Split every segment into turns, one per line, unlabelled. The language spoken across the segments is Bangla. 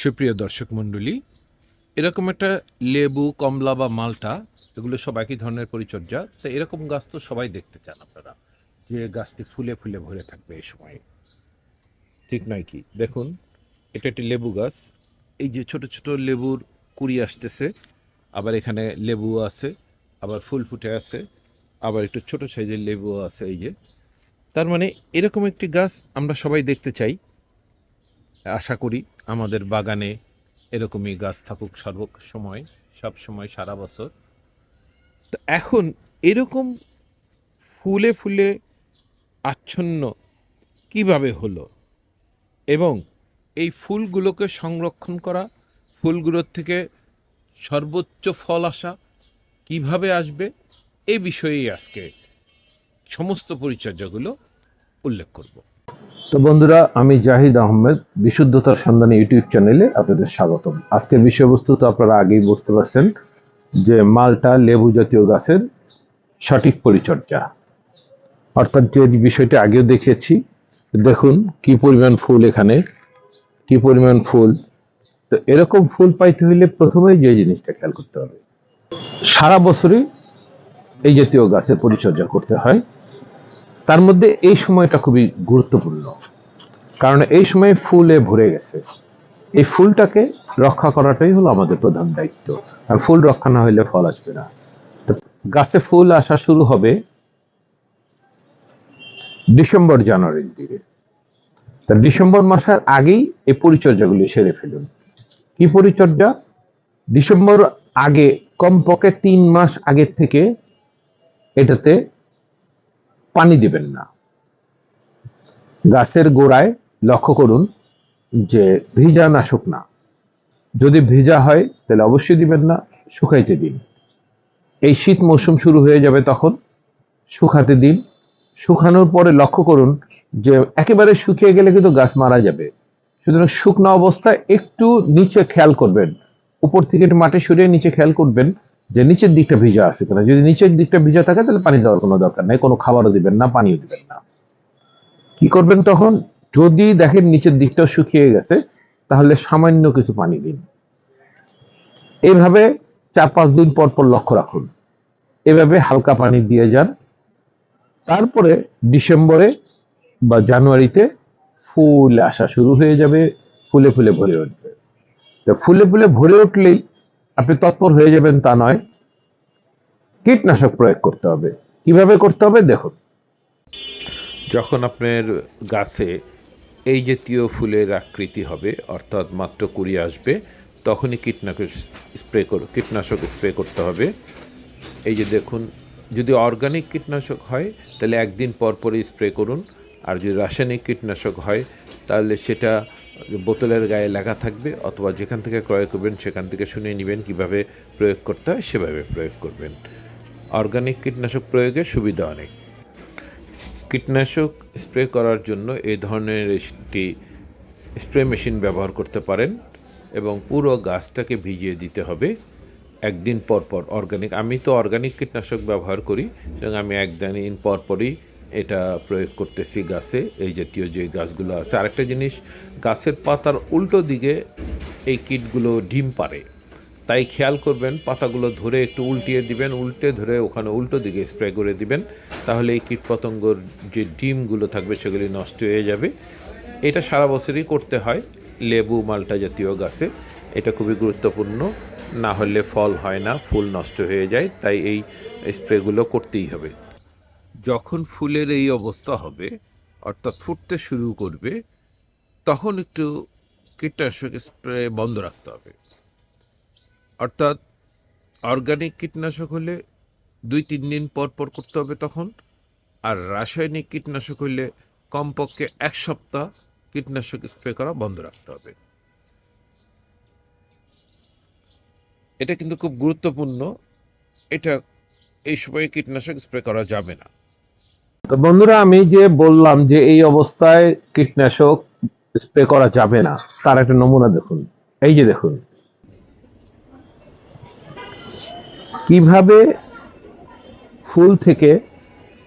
সুপ্রিয় দর্শক মণ্ডলী, এরকম একটা লেবু, কমলা বা মালটা, এগুলো সব একই ধরনের পরিচর্যা, তো এরকম গাছ তো সবাই দেখতে চান আপনারা, যে গাছটি ফুলে ফুলে ভরে থাকবে এই সময়ে। ঠিক নয় কি? দেখুন, এটা একটি লেবু গাছ, এই যে ছোট ছোট লেবুর কুড়ি আসতেছে, আবার এখানে লেবু আছে, আবার ফুল ফুটে আছে, আবার একটু ছোট সাইজের লেবু আছে এই যে। তার মানে এরকম একটি গাছ আমরা সবাই দেখতে চাই, আশা করি। আমাদের বাগানে এরকমই গাছ থাকুক সর্ব সময়, সব সময়, সারা বছর। তো এখন এরকম ফুলে ফুলে আচ্ছন্ন কীভাবে হলো? এবং এই ফুলগুলোকে সংরক্ষণ করা, ফুলগুলোর থেকে সর্বোচ্চ ফল আসা কীভাবে আসবে, এ বিষয়েই আজকে সমস্ত পরিচর্যাগুলো উল্লেখ করব।
তো বন্ধুরা, আমি জাহিদ আহমেদ, বিশুদ্ধতার সন্ধানে ইউটিউব চ্যানেলে আপনাদের স্বাগতম। আজকের বিষয়বস্তু তো আপনারা আগেই বুঝতে পারছেন যে মালটা লেবু জাতীয় গাছের সঠিক পরিচর্যা। অর্থাৎ যে বিষয়টা আগেও দেখেছি, দেখুন কি পরিমাণ ফুল এখানে, কি পরিমাণ ফুল। তো এরকম ফুল পাইতে হইলে প্রথমেই যে জিনিসটা খেয়াল করতে হবে। সারা বছরই এই জাতীয় গাছের পরিচর্যা করতে হয়। তার মধ্যে এই সময়টা খুবই গুরুত্বপূর্ণ। কারণ এই সময় ফুলে ভরে গেছে। এই ফুলটাকে রক্ষা করাটাই হলো আমাদের প্রধান দায়িত্ব। আর ফুল রক্ষা না হইলে ফল আসবে না। গাছে ফুল আসা শুরু হবে ডিসেম্বর, জানুয়ারির দিকে। তা ডিসেম্বর মাসের আগেই এই পরিচর্যাগুলি সেরে ফেলুন। কি পরিচর্যা? ডিসেম্বর আগে কমপক্ষে তিন মাস আগের থেকে এটাতে পানি দিবেন না। গাছের গোড়ায় লক্ষ্য করুন যে ভিজা না শুকনা। যদি ভিজা হয়, তাহলে অবশ্যই দিবেন না, শুকাইতে দিন। এই শীত মৌসুম শুরু হয়ে যাবে তখন শুকাতে দিন। শুকানোর পরে লক্ষ্য করুন যে একেবারে শুকিয়ে গেলে কিন্তু গাছ মারা যাবে। সুতরাং শুকনো অবস্থায় একটু নিচে খেয়াল করবেন। উপর থেকে মাটি সরিয়ে নিচে খেয়াল করবেন যে নিচের দিকটা ভিজা আছে কিনা যদি নিচের দিকটা ভিজা থাকে, তাহলে পানি দেওয়ার কোনো দরকার নেই, কোনো খাবারও দিবেন না, পানিও দিবেন না। কি করবেন তখন? যদি দেখেন নিচের দিকটাও শুকিয়ে গেছে, তাহলে সামান্য কিছু পানি দিন। এইভাবে চার পাঁচ দিন পর পর লক্ষ্য রাখুন। এভাবে হালকা পানি দিয়ে যান। তারপরে ডিসেম্বরে বা জানুয়ারিতে ফুল আসা শুরু হয়ে যাবে, ফুলে ফুলে ভরে উঠবে। তো ফুলে ফুলে ভরে উঠলেই আপনি তৎপর হয়ে যাবেন তা নয়। কীটনাশক প্রয়োগ করতে হবে। কীভাবে করতে হবে? দেখুন।
যখন আপনার গাছে এই জাতীয় ফুলের আকৃতি হবে, অর্থাৎ মাত্র কুড়ি আসবে, তখনই কীটনাশক স্প্রে কর, কীটনাশক স্প্রে করতে হবে। এই যে দেখুন, যদি অর্গানিক কীটনাশক হয়, তাহলে একদিন পর পরই স্প্রে করুন। আর যদি রাসায়নিক কীটনাশক হয়, তাহলে সেটা বোতলের গায়ে লেখা থাকবে অথবা যেখান থেকে ক্রয় করবেন, সেখান থেকে শুনে নেবেন কীভাবে প্রয়োগ করতে হয়, সেভাবে প্রয়োগ করবেন। অর্গানিক কীটনাশক প্রয়োগের সুবিধা অনেক। কীটনাশক স্প্রে করার জন্য এই ধরনের একটি স্প্রে মেশিন ব্যবহার করতে পারেন এবং পুরো গাছটাকে ভিজিয়ে দিতে হবে। একদিন পর পর অর্গানিক, আমি তো অর্গানিক কীটনাশক ব্যবহার করি, এবং আমি একদিন পর পরই এটা প্রয়োগ করতেছি গাছে, এই জাতীয় যে গাছগুলো আছে। আরেকটা জিনিস, গাছের পাতার উল্টো দিকে এই কীটগুলো ডিম পারে তাই খেয়াল করবেন, পাতাগুলো ধরে একটু উল্টিয়ে দিবেন, উল্টে ধরে ওখানে উল্টো দিকে স্প্রে করে দিবেন। তাহলে এই কীটপতঙ্গর যে ডিমগুলো থাকবে, সেগুলি নষ্ট হয়ে যাবে। এটা সারা বছরই করতে হয়, লেবু, মালটা জাতীয় গাছে। এটা খুবই গুরুত্বপূর্ণ, না হলে ফল হয় না, ফুল নষ্ট হয়ে যায়, তাই এই স্প্রেগুলো করতেই হবে। যখন ফুলের এই অবস্থা হবে, অর্থাৎ ফুটতে শুরু করবে, তখন একটু কীটনাশক স্প্রে বন্ধ রাখতে হবে। অর্থাৎ অর্গানিক কীটনাশক হলে দুই তিন দিন পর পর করতে হবে তখন, আর রাসায়নিক কীটনাশক হলে কমপক্ষে এক সপ্তাহ কীটনাশক স্প্রে করা বন্ধ রাখতে হবে। এটা কিন্তু খুব গুরুত্বপূর্ণ। এটা এই সময়ে কীটনাশক স্প্রে করা যাবে না।
তো বন্ধুরা, আমি যে বললাম যে এই অবস্থায় কীটনাশক স্প্রে করা যাবে না, তার একটা নমুনা দেখুন। এই যে দেখুন। কীভাবে ফুল থেকে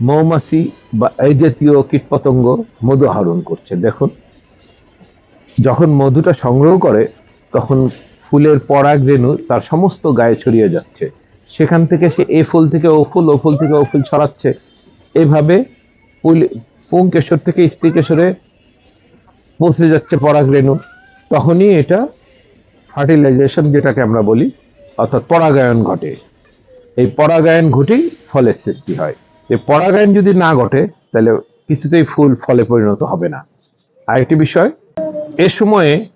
মৌমাছি বা এই জাতীয় কীটপতঙ্গ মধু আহরণ করছে, দেখুন। যখন মধুটা সংগ্রহ করে, তখন ফুলের পরাগ রেণু তার সমস্ত গায়ে ছড়িয়ে যাচ্ছে। সেখান থেকে সে এ ফুল থেকে ও ফুল ও ফুল থেকে ও ফুল ছড়াচ্ছে। এভাবে পুংকেশর থেকে স্ত্রীকেশরে পৌঁছে যাচ্ছে পরাগ রেণু। তখনই এটা ফার্টিলাইজেশন যেটাকে আমরা বলি, অর্থাৎ পরাগায়ন ঘটে। এই পরাগায়ন ঘটেই ফলের সৃষ্টি হয়। এই পরাগায়ন যদি না ঘটে, তাহলে কিছুতেই ফুল ফলে পরিণত হবে না। আরেকটি বিষয়, এ সময়ে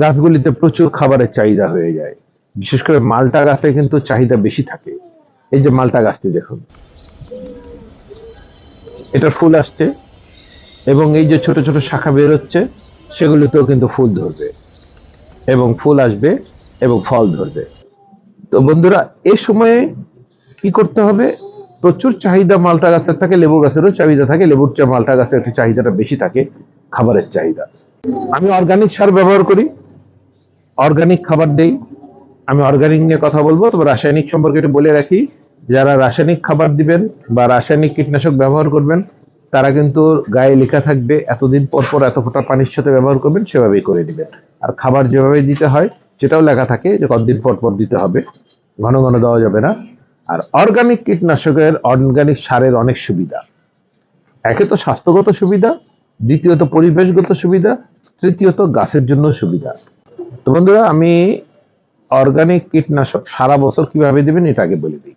গাছগুলিতে প্রচুর খাবারের চাহিদা হয়ে যায়। বিশেষ করে মালটা গাছে কিন্তু চাহিদা বেশি থাকে। এই যে মালটা গাছটি দেখুন। এটার ফুল আসছে। এবং এই যে ছোট ছোট শাখা বের হচ্ছে, সেগুলিতেও কিন্তু ফুল ধরবে। এবং ফুল আসবে এবং ফল ধরবে। তো বন্ধুরা এই সময়ে কি করতে হবে? প্রচুর চাহিদা মালটা গাছের থাকে, লেবু গাছেরও চাহিদা থাকে। লেবুর চেয়ে মালটা গাছের একটু চাহিদাটা বেশি থাকে, খাবারের চাহিদা। আমি অর্গানিক সার ব্যবহার করি। অর্গানিক খাবার দেই। আমি অর্গানিক নিয়ে কথা বলব, তবে রাসায়নিক সম্পর্কে একটু বলে রাখি। যারা রাসায়নিক খাবার দিবেন বা রাসায়নিক কীটনাশক ব্যবহার করবেন, তারা কিন্তু গায়ে লেখা থাকবে, এতদিন পর পর এত ফোঁটা পানির সাথে ব্যবহার করবেন, সেভাবেই করে দিবেন। আর খাবার যেভাবে দিতে হয়, সেটাও লেখা থাকে যে কতদিন পর পর দিতে হবে। ঘন ঘন দেওয়া যাবে না। আর অর্গানিক কীটনাশকের অর্গানিক সারের অনেক সুবিধা। একে তো স্বাস্থ্যগত সুবিধা, দ্বিতীয়ত পরিবেশগত সুবিধা, তৃতীয়ত গাছের জন্য সুবিধা। তো বন্ধুরা, আমি অর্গানিক কীটনাশক সারা বছর কীভাবে দিবেন, এটা আগে বলে দিই।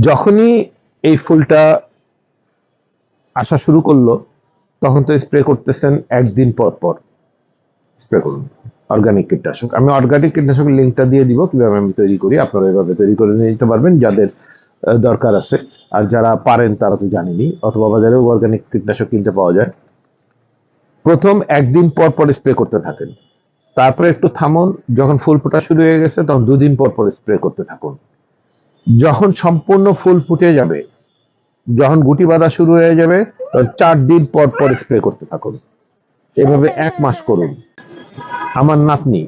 যখনই এই ফুলটা আসা শুরু করল, তখন তো স্প্রে করতেছেন একদিন পর পর। স্প্রে করুন। অর্গানিক কীটনাশক। আমি অর্গানিক কীটনাশকের লিঙ্কটা দিয়ে দিব, কীভাবে আমি তৈরি করি, আপনারা এভাবে তৈরি করে নিয়ে নিতে পারবেন, যাদের দরকার আছে। আর যারা পারেন, তারা তো জানেনি অথবা বাজারেও অর্গানিক কীটনাশক কিনতে পাওয়া যায়। প্রথম একদিন পর পর স্প্রে করতে থাকেন। তারপরে একটু থামুন, যখন ফুল ফোটা শুরু হয়ে গেছে, তখন দুদিন পর পর স্প্রে করতে থাকুন। যখন সম্পূর্ণ ফুল ফুটে যাবে, যখন গুটি বাঁধা শুরু হয়ে যাবে, তখন চার দিন পর পর স্প্রে করতে থাকুন। এভাবে এক মাস করুন। আমার নাতনি,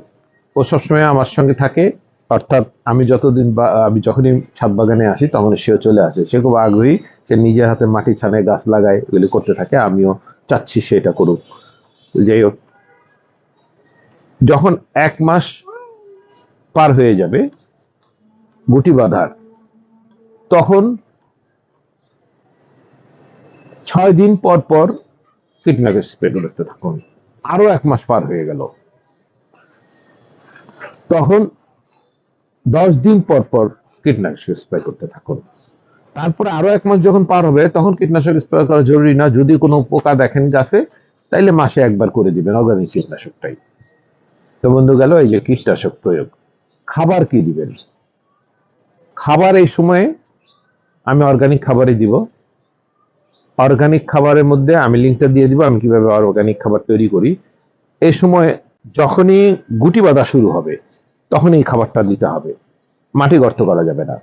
ও সবসময় আমার সঙ্গে থাকে, অর্থাৎ আমি যতদিন আমি যখনই ছাদ বাগানে আসি তখন সেও চলে আসে। সে খুব আগ্রহী সে নিজের হাতে মাটি ছানে গাছ লাগায়, এগুলি করতে থাকে, আমিও চাচ্ছি সেটা করুক। যাই হোক, যখন এক মাস পার হয়ে যাবে, গুটি বাঁধার তখন ছয় দিন পর পর কীটনাশক স্প্রে করতে থাকুন। আরও এক মাস পার হয়ে গেল। তখন দশ দিন পর পর কীটনাশক স্প্রে করতে থাকুন। তারপরে আরও এক মাস যখন পার হবে, তখন কীটনাশক স্প্রে করা জরুরি না। যদি কোনো পোকা দেখেন গাছে, তাইলে মাসে একবার করে দিবেন অর্গানিক কীটনাশকটাই তো বন্ধু গেল, এই যে কীটনাশক প্রয়োগ। খাবার কি দিবেন? খাবার এই সময়ে আমি অর্গানিক খাবারই দিব। অর্গানিক খাবারের মধ্যে আমি লিঙ্কটা দিয়ে দিব, আমি কীভাবে অর্গানিক খাবার তৈরি করি। এই সময় যখনই গুটি বাঁধা শুরু হবে তখন এই খাবারটা দিতে হবে। মাটি গর্ত করা যাবে না।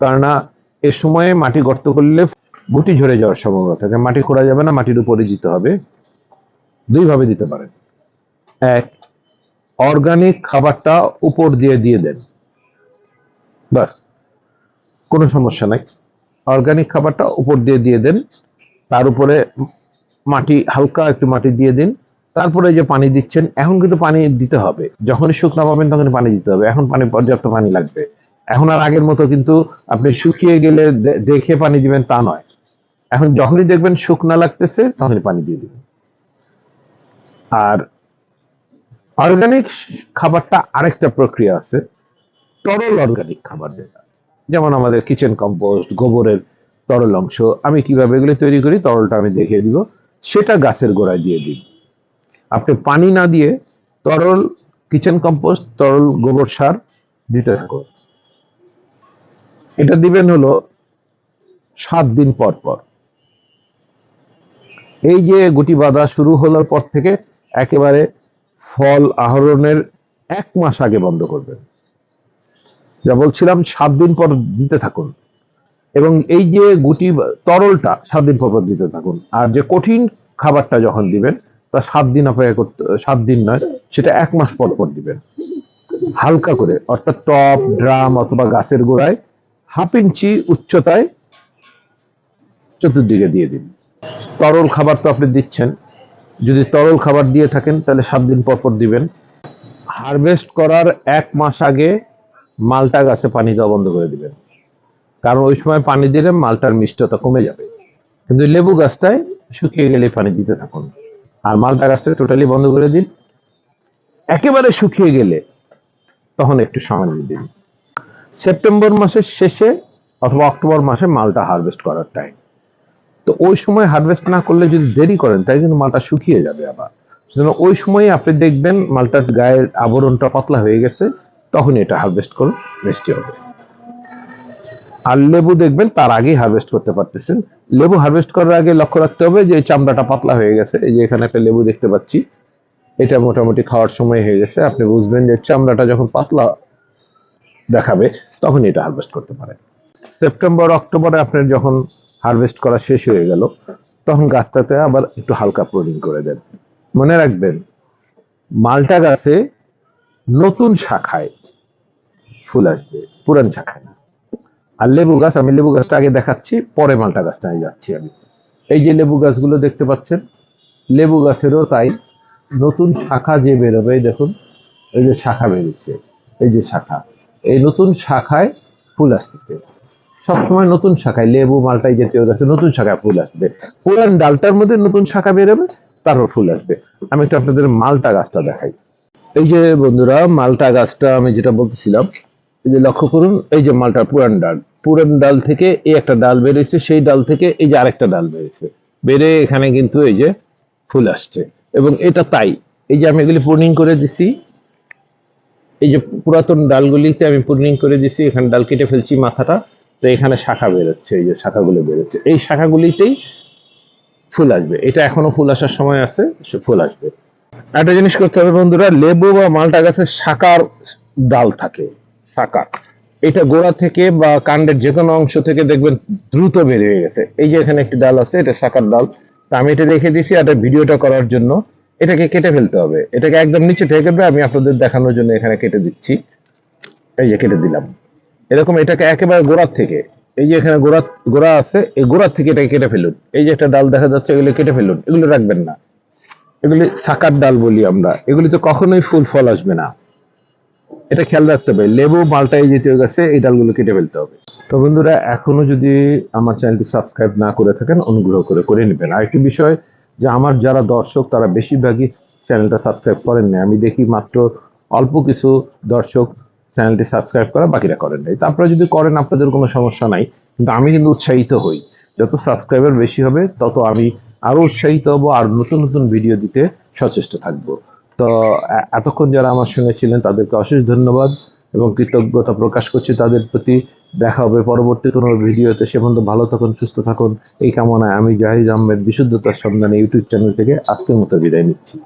কেননা, এ সময়ে মাটি গর্ত করলে গুটি ঝরে যাওয়ার সম্ভাবনা থাকে। মাটি খোঁড়া যাবে না, মাটির উপরে দিতে হবে। দুইভাবে দিতে পারেন। এক অর্গানিক খাবারটা উপর দিয়ে দিয়ে দেন। বাস কোনো সমস্যা নাই। অর্গানিক খাবারটা উপর দিয়ে দিয়ে দেন। তার উপরে মাটি, হালকা একটু মাটি দিয়ে দিন। তারপরে যে পানি দিচ্ছেন, এখন কিন্তু পানি দিতে হবে। যখনই শুকনো পাবেন তখন পানি দিতে হবে। এখন পানি, পর্যাপ্ত পানি লাগবে। এখন আর আগের মতো কিন্তু আপনি শুকিয়ে গেলে দেখে পানি দিবেন তা নয়। এখন যখনই দেখবেন শুকনা লাগতেছে, তখনই পানি দিয়ে দিবেন। আর অর্গানিক খাবারটা আরেকটা প্রক্রিয়া আছে। তরল অর্গানিক খাবার যেটা। যেমন আমাদের কিচেন কম্পোস্ট গোবরের তরল অংশ, আমি কীভাবে এগুলো তৈরি করি, তরলটা আমি দেখিয়ে দিব, সেটা গাছের গোড়ায় দিয়ে দিই। আপনি পানি না দিয়ে তরল কিচেন কম্পোস্ট তরল গোবর সার দিতে থাকুন এটা দিবেন হলো সাত দিন পর পর। এই যে গুটি বাঁধা শুরু হলোর পর থেকে, একেবারে ফল আহরণের এক মাস আগে বন্ধ করবেন। যা বলছিলাম, সাত দিন পর দিতে থাকুন। এবং এই যে গুটি তরলটা সাত দিন পর দিতে থাকুন। আর যে কঠিন খাবারটা যখন দিবেন, তা সাত দিন অপেক্ষা করতে, সাত দিন নয়, সেটা এক মাস পর পর দিবেন। হালকা করে, অর্থাৎ টপ, ড্রাম অথবা গাছের গোড়ায় হাফ ইঞ্চি উচ্চতায় চতুর্দিকে দিয়ে দিন। তরল খাবার তো আপনি দিচ্ছেন। যদি তরল খাবার দিয়ে থাকেন, তাহলে সাত দিন পর পর দিবেন। হারভেস্ট করার এক মাস আগে মালটা গাছে পানি দেওয়া বন্ধ করে দিবেন। কারণ ওই সময় পানি দিলে মালটার মিষ্টতা কমে যাবে। কিন্তু লেবু গাছটায় শুকিয়ে গেলে পানি দিতে থাকুন। আর মালটা গাছটা টোটালি বন্ধ করে দিন। একেবারে শুকিয়ে গেলে তখন একটু সামান্য দিন। সেপ্টেম্বর মাসের শেষে অথবা অক্টোবর মাসে মালটা হারভেস্ট করার টাইম তো ওই সময় হারভেস্ট না করলে যদি দেরি করেন তাই কিন্তু মালটা শুকিয়ে যাবে আবার। সুতরাং ওই সময় আপনি দেখবেন মালটার গায়ের আবরণটা পাতলা হয়ে গেছে। তখন এটা হারভেস্ট করুন মিষ্টি হবে। আর লেবু দেখবেন, তার আগেই হারভেস্ট করতে পারতেছেন। লেবু হারভেস্ট করার আগে লক্ষ্য রাখতে হবে যে চামড়াটা পাতলা হয়ে গেছে। এই যে, এখানে একটা লেবু দেখতে পাচ্ছি। এটা মোটামুটি খাওয়ার সময় হয়ে গেছে। আপনি বুঝবেন যে, চামড়াটা যখন পাতলা দেখাবে, তখন এটা হারভেস্ট করতে পারেন। সেপ্টেম্বর, অক্টোবরে আপনার যখন হারভেস্ট করা শেষ হয়ে গেল, তখন গাছটাতে আবার একটু হালকা প্রোডিং করে দেন। মনে রাখবেন, মালটা গাছে নতুন শাখায় ফুল আসবে, পুরান শাখায় না। আর লেবু গাছ, আমি লেবু গাছটা আগে দেখাচ্ছি, পরে মালটা গাছটা নিয়ে যাচ্ছি আমি। এই যে লেবু গাছগুলো দেখতে পাচ্ছেন, লেবু গাছেরও তাই নতুন শাখা যে বেরোবে দেখুন, এই যে শাখা বেরিয়েছে, এই যে শাখা, এই নতুন শাখায় ফুল আসতেছে। সবসময় নতুন শাখায় লেবু, মালটাই জাতীয় গাছে নতুন শাখায় ফুল আসবে। পুরান ডালটার মধ্যে নতুন শাখা বেরোবে, তারপর ফুল আসবে। আমি একটু আপনাদের মালটা গাছটা দেখাই। এই যে বন্ধুরা, মালটা গাছটা আমি যেটা বলতেছিলাম এই যে লক্ষ্য করুন, এই যে মালটা পুরান ডাল পুরান ডাল থেকে এই একটা ডাল বেরিয়েছে, সেই ডাল থেকে এই যে আরেকটা ডাল বেরিয়েছে। বেড়ে এখানে কিন্তু এই যে ফুল আসছে। এবং এটা তাই, এই যে আমি এগুলি পূর্ণিং করে দিছি, এই যে পুরাতন ডালগুলিতে আমি পূর্ণিং করে দিছি, এখানে ডাল কেটে ফেলছি মাথাটা, তো এখানে শাখা বেরোচ্ছে, এই যে শাখাগুলো বেরোচ্ছে। এই শাখাগুলিতেই ফুল আসবে। এটা এখনও ফুল আসার সময় আছে, সে ফুল আসবে। একটা জিনিস করতে হবে বন্ধুরা, লেবু বা মালটা গাছের শাখার ডাল থাকে। শাখা। এটা গোড়া থেকে বা কাণ্ডের যে কোনো অংশ থেকে দেখবেন দ্রুত বের হয়ে গেছে। এই যে এখানে একটি ডাল আছে, এটা শাখার ডাল। তা আমি এটা রেখে আর এটা ভিডিওটা করার জন্য এটাকে কেটে ফেলতে হবে। এটাকে একদম নিচে থেকে আমি আপনাদের দেখানোর জন্য এখানে কেটে দিচ্ছি। এই যে কেটে দিলাম। এরকম এটাকে একেবারে গোড়ার থেকে, এই যে এখানে গোড়া গোড়া আছে, এই গোড়ার থেকে এটাকে কেটে ফেলুন। এই যে একটা ডাল দেখা যাচ্ছে, এগুলো কেটে ফেলুন। এগুলো রাখবেন না। এগুলি সাকার ডাল বলি আমরা। এগুলি তো কখনোই ফুল ফল আসবে না। এটা খেয়াল রাখতে হবে। লেবু, মালটা এই জাতীয় গাছে এই ডালগুলো কেটে ফেলতে হবে। তো বন্ধুরা, এখনও যদি আমার চ্যানেলটি সাবস্ক্রাইব না করে থাকেন, অনুগ্রহ করে করে নেবেন। আরেকটি বিষয় যে আমার যারা দর্শক, তারা বেশিরভাগই চ্যানেলটা সাবস্ক্রাইব করেন না আমি দেখি মাত্র অল্প কিছু দর্শক চ্যানেলটি সাবস্ক্রাইব করা বাকিরা করেন নাই। তারপরে যদি করেন, আপনাদের কোনো সমস্যা নাই। কিন্তু আমি কিন্তু উৎসাহিত হই। যত সাবস্ক্রাইবার বেশি হবে, তত আমি আরও উৎসাহিত হব, আর নতুন নতুন ভিডিও দিতে সচেষ্ট থাকব। তো এতক্ষণ যারা আমার সঙ্গে ছিলেন, তাদেরকে অশেষ ধন্যবাদ এবং কৃতজ্ঞতা প্রকাশ করছি তাদের প্রতি। দেখা হবে পরবর্তী কোনো ভিডিওতে। সে পর্যন্ত ভালো থাকুন, সুস্থ থাকুন। এই কামনায় আমি জাহিদ আহমেদ বিশুদ্ধতার সন্ধানে ইউটিউব চ্যানেল থেকে আজকের মতো বিদায় নিচ্ছি।